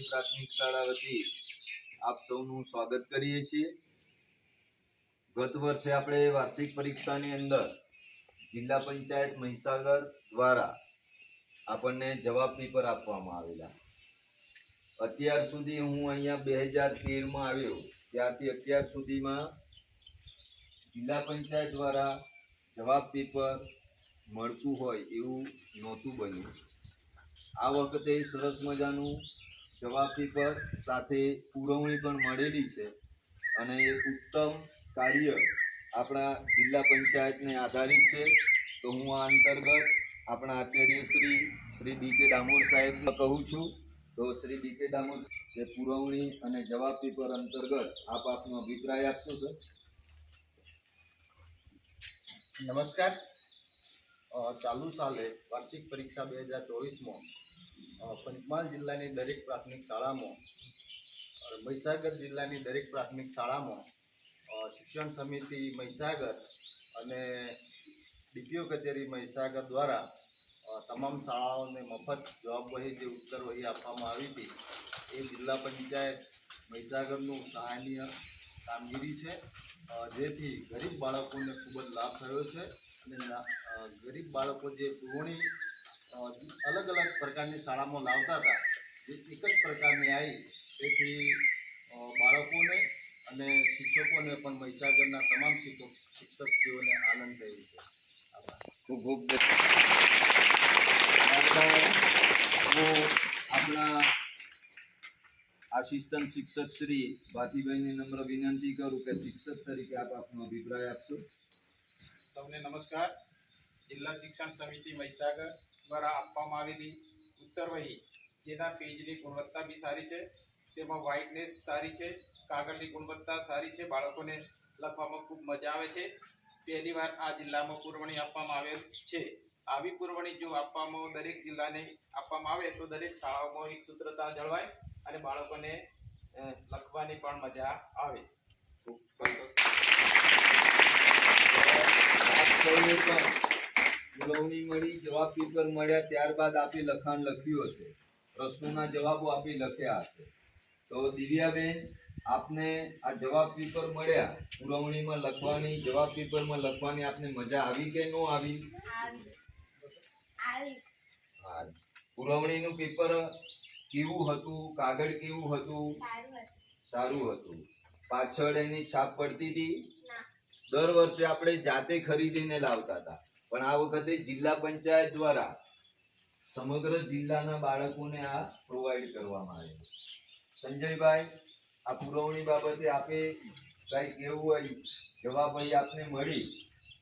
નાની પ્રાથમિક શાળા વતી આપ સૌનું સ્વાગત કરીએ છીએ. ગત વર્ષે આપણે વાર્ષિક પરીક્ષાની અંદર જિલ્લા પંચાયત મહીસાગર દ્વારા આપણને જવાબ પેપર આપવામાં આવેલા. અત્યાર સુધી હું અહીંયા બે હજાર તેરમાં આવ્યો. ત્યારથી અત્યાર સુધીમાં જિલ્લા પંચાયત દ્વારા જવાબ પેપર મળતું હોય એવું નહોતું બન્યું. આ વખતે સરસ મજાનું જવાબ પર સાથે પુરવણી પણ મળેલી છે અને એ ઉત્તમ કાર્ય આપણા જિલ્લા પંચાયતને આધારિત છે. તો હું આ અંતર્ગત આપણા આચાર્ય શ્રી શ્રી બી કે ડામોર સાહેબને કહું છું. તો શ્રી બી કે ડામોર જે પુરવણી અને જવાબ પેપર અંતર્ગત આપ આપનો અભિપ્રાય આપશો, સર? નમસ્કાર. ચાલુ સાલે વાર્ષિક પરીક્ષા બે હજાર ચોવીસમાં પંચમહાલ જિલ્લાની દરેક પ્રાથમિક શાળામાં મહીસાગર જિલ્લાની દરેક પ્રાથમિક શાળામાં શિક્ષણ સમિતિ મહીસાગર અને ડીપીઓ કચેરી મહીસાગર દ્વારા તમામ શાળાઓને મફત જવાબ વહી જે ઉત્તર વહી આપવામાં આવી હતી, એ જિલ્લા પંચાયત મહીસાગરનું સહાયનીય કામગીરી છે જેથી ગરીબ બાળકોને ખૂબ જ લાભ થયો છે અને ગરીબ બાળકો જે પુરવણી અલગ અલગ પ્રકારની શાળામાં લાવતા હતા. જે એક જ પ્રકારની આવી તેથી બાળકોને અને શિક્ષકોને પણ મહીસાગરના તમામ શિક્ષક શિક્ષકશ્રીઓને આનંદ થયો છે. ખૂબ ખૂબ હું આપણા આસિસ્ટન્ટ શિક્ષક શ્રી ભાતીભાઈને નમ્ર વિનંતી કરું કે શિક્ષક તરીકે આપ આપનો અભિપ્રાય આપશો. સૌને નમસ્કાર. જિલ્લા શિક્ષણ સમિતિ મહીસાગર. દ્વારા આપવામાં આવેલી ઉત્તરવહી જેના પેજની ગુણવત્તા બી સારી છે. તેમાં વ્હાઇટનેસ સારી છે, કાગળની ગુણવત્તા સારી છે, બાળકોને લખવામાં ખૂબ મજા આવે છે. પહેલી વાર આ જિલ્લામાં પુરવણી આપવામાં આવેલ છે. આવી પુરવણી જો આપવામાં દરેક જિલ્લાને આપવામાં આવે, તો દરેક શાળાઓમાં એક સૂત્રતા જળવાય અને બાળકોને લખવાની પણ મજા આવે. બસ પુરવણી મળી જવાબ પેપર મળ્યા ત્યારબાદ આપે લખાણ લખ્યું હશે. પ્રશ્નોના જવાબો આપે લખ્યા હશે. તો દિવ્યાબેન આપને આ જવાબ પેપર મળ્યા. પુરવણીમાં લખવાની જવાબ પેપરમાં લખવાની આપને મજા આવી કે ન આવી? હા. પુરવણીનું પેપર કેવું હતું? કાગળ કેવું હતું? સારું હતું. પાછળ એની છાપ પડતી હતી? દર વર્ષે આપણે જાતે ખરીદીને લાવતા હતા. પણ આ વખતે જિલ્લા પંચાયત દ્વારા સમગ્ર જિલ્લાના બાળકોને આ પ્રોવાઈડ કરવામાં આવે સંજયભાઈ આ પુરવણી બાબતે આપે કંઈક કેવું હોય જવાબ ભાઈ આપને મળી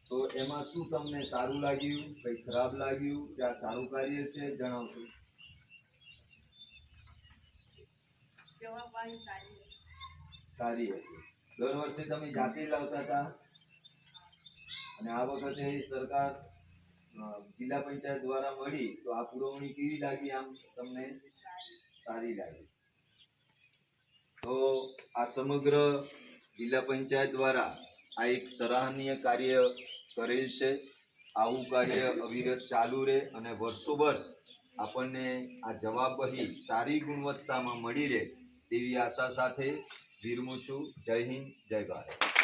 તો એમાં શું તમને સારું લાગ્યું કંઈ ખરાબ લાગ્યું કે આ સારું કાર્ય છે જણાવશો. સારી હતી દર વર્ષે તમે જાતે લાવતા હતા? અને આ વખતે સરકાર જિલ્લા પંચાયત દ્વારા મળી તો આ પુરવણી કેવી લાગી આમ તમને? સારી લાગી. તો આ સમગ્ર જિલ્લા પંચાયત દ્વારા આ એક સરાહનીય કાર્ય કરેલ છે. આવું કાર્ય અવિરત ચાલુ રહે અને વર્ષો વર્ષ આપણને આ જવાબ વહી સારી ગુણવત્તામાં મળી રહે તેવી આશા સાથે વિરમું છું. જય હિન્દ, જય ભારત.